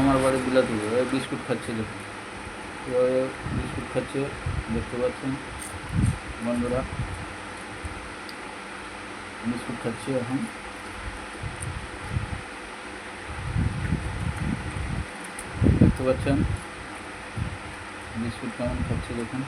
আমার বাড়ি বিলাতুপুর ওই বিস্কুট খাচ্ছে দেখুন। এভাবে বিস্কুট খাচ্ছে, দেখতে পাচ্ছেন বন্ধুরা। বিস্কুট খাচ্ছে এখন। দেখতে পাচ্ছেন বিস্কুট কেমন খাচ্ছে দেখুন।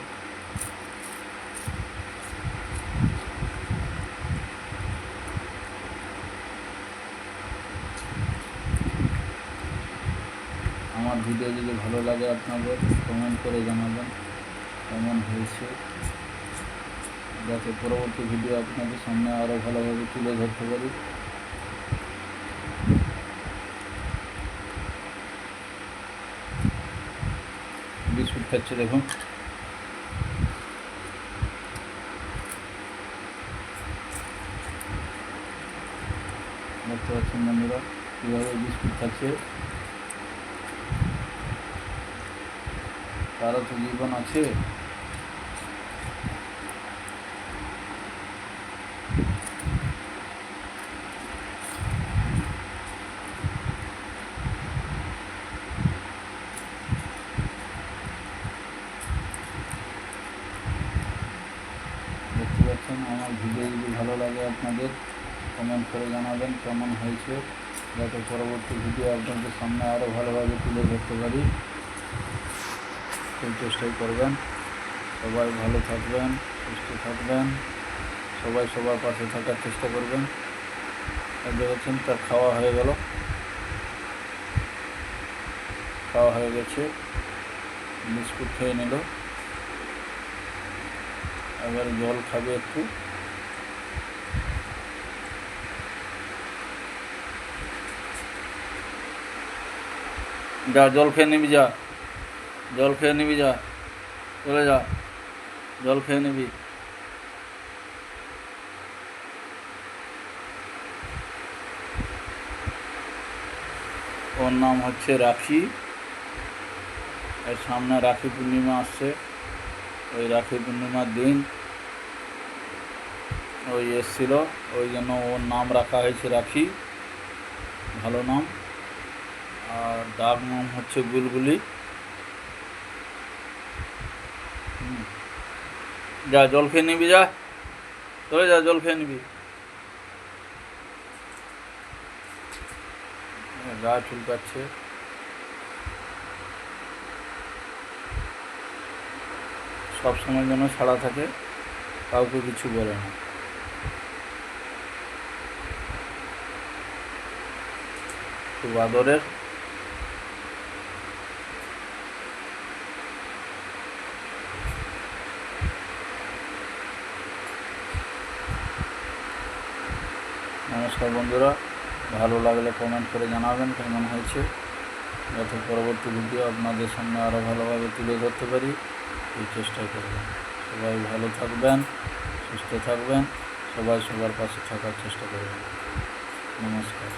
আমার ভিডিও যদি ভালো লাগে আপনাদের কমেন্ট করে জানাবেন কেমন হয়েছে। যাতে পরবর্তী ভিডিও আপনাদের সামনে আরও ভালোভাবে তুলে ধরতে পারি। বিস্কুট খাচ্ছে দেখুন। দেখতে পাচ্ছেন বন্ধুরা, কীভাবে বিস্কুট খাচ্ছে তারও তো জীবন আছে। দেখতে পাচ্ছেন, আমার ভিডিও যদি ভালো লাগে আপনাদের কমেন্ট করে জানাবেন কেমন হয়েছে। যাতে পরবর্তী ভিডিও আপনাদের সামনে আরও ভালোভাবে তুলে ধরতে পারি। সেই চেষ্টাই করবেন। সবাই ভালো থাকবেন, সুস্থ থাকবেন, সবাই সবার পাশে থাকার চেষ্টা করবেন। দেখেছেন তার খাওয়া হয়ে গেল। খাওয়া হয়ে গেছে, বিস্কুট খেয়ে নিল। এবার জল খাবে একটু। যা, জল খেয়ে নিবি, যা। জল খেয়ে নিবি যা। চলে যা। জল খেয়ে নিবি। ওর নাম হচ্ছে রাখি। এর সামনে রাখি পূর্ণিমা আসছে। ওই রাখি পূর্ণিমার দিন ওই এসছিল। ওই জন্য ওর নাম রাখা হয়েছে রাখি। ভালো নাম। আর ডাক নাম হচ্ছে বুলবুলি। যা, জল খেয়ে নিবি, যা। চলে যা, জল খেয়ে নিবি। গা চুলকাচ্ছে সব সময় যেন ছাড়া থাকে, কাউকে কিছু বলে না। খুব আদরের। নমস্কার বন্ধুরা, ভালো লাগলে কমেন্ট করে জানাবেন কেমন হয়েছে। যাতে পরবর্তী ভিডিও আপনাদের সামনে আরও ভালোভাবে তুলে ধরতে পারি, এই চেষ্টা করবেন সবাই ভালো থাকবেন, সুস্থ থাকবেন, সবাই সবার পাশে থাকার চেষ্টা করবেন। নমস্কার।